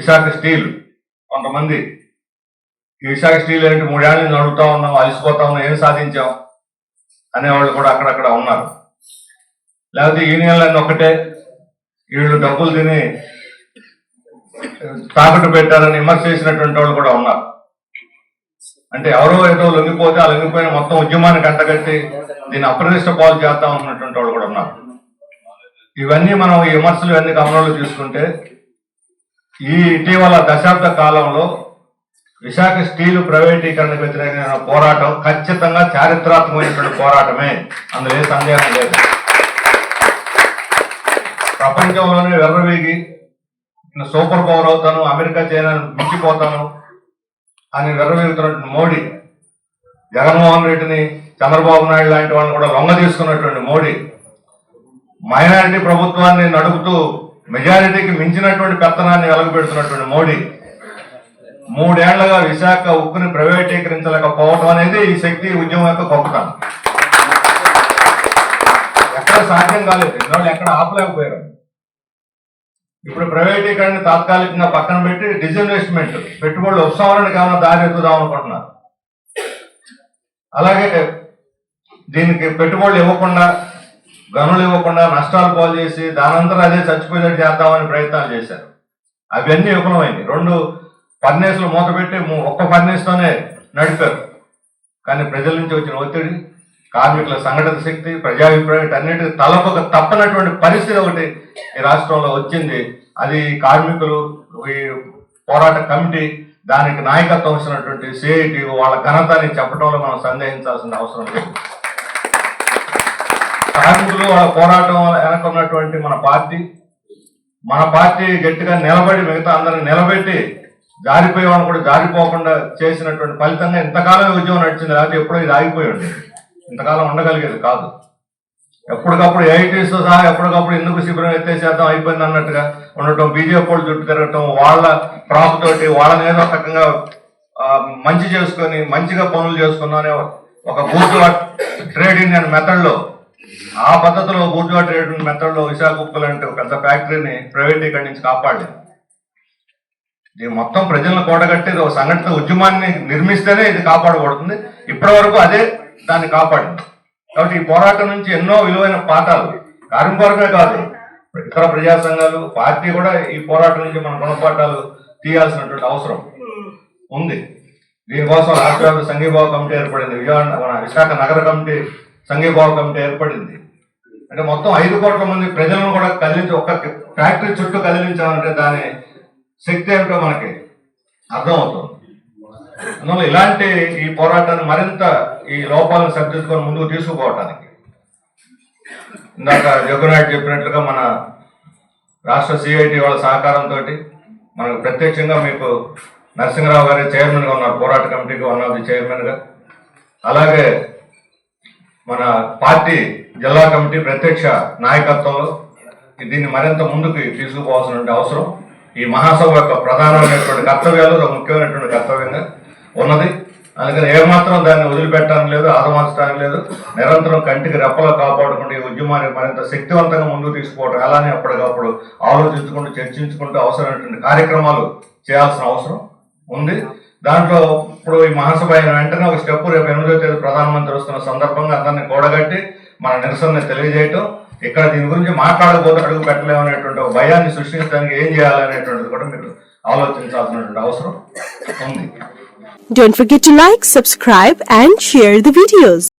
Visakha steel కొంతమంది ఈ Visakha steel ఏంటి మూడేళ్ళ నుంచి అడుగుతా ఉన్నాం అలసిపోతా ఉన్నాం ఏం సాధించాం అనేవాళ్ళు కూడా అక్కడక్కడ ఉన్నారు. లేకపోతే యూనియన్లన్నీ ఒకటే వీళ్ళు డబ్బులు తిని తాకట్టు పెట్టారని విమర్శ చేసినటువంటి వాళ్ళు కూడా ఉన్నారు. అంటే ఎవరో ఏదో లొంగిపోతే ఆ లొంగిపోయిన మొత్తం ఉద్యమాన్ని కంటగట్టి దీన్ని అప్రదిష్ట పాలు చేద్దాం అన్నటువంటి వాళ్ళు కూడా ఉన్నారు. ఇవన్నీ మనం ఈ విమర్శలు ఇవన్నీ గమనంలో తీసుకుంటే ఈ ఇటీవల దశాబ్ద కాలంలో విశాఖ స్టీల్ ప్రైవేటీకరణకు వ్యతిరేకమైన పోరాటం ఖచ్చితంగా చారిత్రాత్మకమైనటువంటి పోరాటమే. అందులో ఏ సందేహం లేదు. ప్రపంచంలోనే వెర్రవీగి సూపర్ పవర్ అవుతాను అమెరికా చైనా మించిపోతాను అని వెర్రవేగుతున్నటువంటి మోడీ జగన్మోహన్ రెడ్డిని చంద్రబాబు నాయుడు లాంటి వాళ్ళని కూడా లొంగ తీసుకున్నటువంటి మోడీ మైనారిటీ ప్రభుత్వాన్ని నడుపుతూ మెజారిటీకి మించినటువంటి పెత్తనాన్ని వెలగబెడుతున్నటువంటి మోడీ మూడేళ్ళుగా విశాఖ ఉక్కుని ప్రైవేటీకరించలేకపోవడం అనేది ఈ శక్తి ఉద్యమం యొక్క గొప్పతనం. ఎక్కడ సాధ్యం కాలేదు. వాళ్ళు ఎక్కడ ఆపలేకపోయారు. ఇప్పుడు ప్రైవేటీకరణ తాత్కాలికంగా పక్కన పెట్టి డిజిన్వెస్ట్మెంట్ పెట్టుబడులు ఉపసంహరణకి ఏమైనా దారి ఎత్తుదాం అనుకుంటున్నారు. అలాగే దీనికి పెట్టుబడులు ఇవ్వకుండా గనులు ఇవ్వకుండా నష్టాలు పాలు చేసి దానంతరం అదే చచ్చిపోయేటట్టు చేద్దామని ప్రయత్నాలు చేశారు. అవన్నీ విఫలమైంది. రెండు ఫర్నేసులు మూతపెట్టి ము- ఒక్క ఫర్నేస్ తోనే నడిపారు. కానీ ప్రజల నుంచి వచ్చిన ఒత్తిడి కార్మికుల సంఘటన శక్తి ప్రజాభిప్రాయం వీటన్నిటి తలపక తప్పనటువంటి పరిస్థితి ఒకటి ఈ రాష్ట్రంలో వచ్చింది. అది కార్మికులు ఈ పోరాట కమిటీ దానికి నాయకత్వం ఇచ్చినటువంటి సిఐటి వాళ్ళ ఘనతని చెప్పడంలో మనం సందేహించాల్సిన అవసరం లేదు. కార్మికులు వాళ్ళ పోరాటం వెనక ఉన్నటువంటి మన పార్టీ మన పార్టీ గట్టిగా నిలబడి మిగతా అందరిని నిలబెట్టి జారిపోయే వాళ్ళని కూడా జారిపోకుండా చేసినటువంటి ఫలితంగా ఇంతకాలం ఉద్యమం నడిచింది లేకపోతే ఎప్పుడో ఇది ఆగిపోయి ఉండేది. ఇంతకాలం ఉండగలిగేది కాదు. ఎప్పటికప్పుడు ఐఐటీస్ సహా ఎప్పటికప్పుడు ఎందుకు శిబిరం ఎత్తేసేద్దాం అయిపోయింది అన్నట్టుగా ఉండటం బీజేపీ వాళ్ళు చుట్టూ తిరగటం వాళ్ళ ప్రాప్ తోటి వాళ్ళని ఏదో రకంగా మంచి చేసుకొని మంచిగా పనులు చేసుకున్నానే ఒక బూత్ ట్రేడ్ యూనియన్ మెథడ్లో ఆ పద్ధతిలో బూర్జువా ట్రేడ్ యూనియన్ మెథడ్లో విశాఖ ఉక్కు లాంటి ఒక పెద్ద ఫ్యాక్టరీని ప్రైవేటీకరణ నుంచి కాపాడలేదు ఇది మొత్తం ప్రజలను కూడగట్టి ఒక సంఘటిత ఉద్యమాన్ని నిర్మిస్తేనే ఇది కాపాడబడుతుంది. ఇప్పటి వరకు అదే దాన్ని కాపాడింది. కాబట్టి ఈ పోరాటం నుంచి ఎన్నో విలువైన పాఠాలు కార్మికవర్గమే కాదు ఇతర ప్రజా సంఘాలు పార్టీ కూడా ఈ పోరాటం నుంచి మన గుణపాఠాలు తీయాల్సినటువంటి అవసరం ఉంది. దీనికోసం రాష్ట్రవ్యాప్త సంఘీభావ కమిటీ ఏర్పడింది. విజయవాడ మన విశాఖ నగర కమిటీ సంఘీభావ కమిటీ ఏర్పడింది. అంటే మొత్తం ఐదు కోట్ల మంది ప్రజలను కూడా కదిలించి ఒక ఫ్యాక్టరీ చుట్టూ కదిలించామంటే దాని శక్తి ఏమిటో మనకి అర్థమవుతుంది. అందువల్ల ఇలాంటి ఈ పోరాటాన్ని మరింత ఈ లోపాలను సరిదిద్దుకొని ముందుకు తీసుకుపోవటానికి ఇందాక జగ్గునాయుడు చెప్పినట్లుగా మన రాష్ట్ర సిఐటి వాళ్ళ సహకారంతో మనకు ప్రత్యక్షంగా మీకు నరసింహరావు గారి చైర్మన్గా ఉన్నారు. పోరాట కమిటీకి వన్ ఆఫ్ ది చైర్మన్గా. అలాగే మన పార్టీ జిల్లా కమిటీ ప్రత్యక్ష నాయకత్వంలో దీన్ని మరింత ముందుకు తీసుకుపోవాల్సిన అవసరం. ఈ మహాసభ యొక్క ప్రధానమైనటువంటి కర్తవ్యాలు ఒక ముఖ్యమైనటువంటి కర్తవ్యంగా ఉన్నది. అందుకని ఏమాత్రం దాన్ని వదిలిపెట్టడానికి లేదు ఆదమార్చడానికి లేదు. నిరంతరం కంటికి రెప్పలా కాపాడుకుంటూ ఈ ఉద్యమాన్ని మరింత శక్తివంతంగా ముందుకు తీసుకోవడం అలానే అప్పటికప్పుడు ఆలోచించుకుంటూ చర్చించుకుంటూ అవసరమైనటువంటి కార్యక్రమాలు చేయాల్సిన అవసరం ఉంది. దాంట్లో ఇప్పుడు ఈ మహాసభ అయిన వెంటనే ఒక స్టెప్ రేపు ఎనిమిదో తేదీ ప్రధానమంత్రి వస్తున్న సందర్భంగా అందరినీ కూడగట్టి మన నిరసనని తెలియజేయటం ఇక్కడ దీని గురించి మాట్లాడకపోతే అడుగు పెట్టలేమనేటువంటి ఒక భయాన్ని సృష్టించడానికి ఏం చేయాలనేటువంటిది కూడా మీరు ఆలోచించాల్సినటువంటి అవసరం ఉంది Don't forget to like, subscribe and share the videos.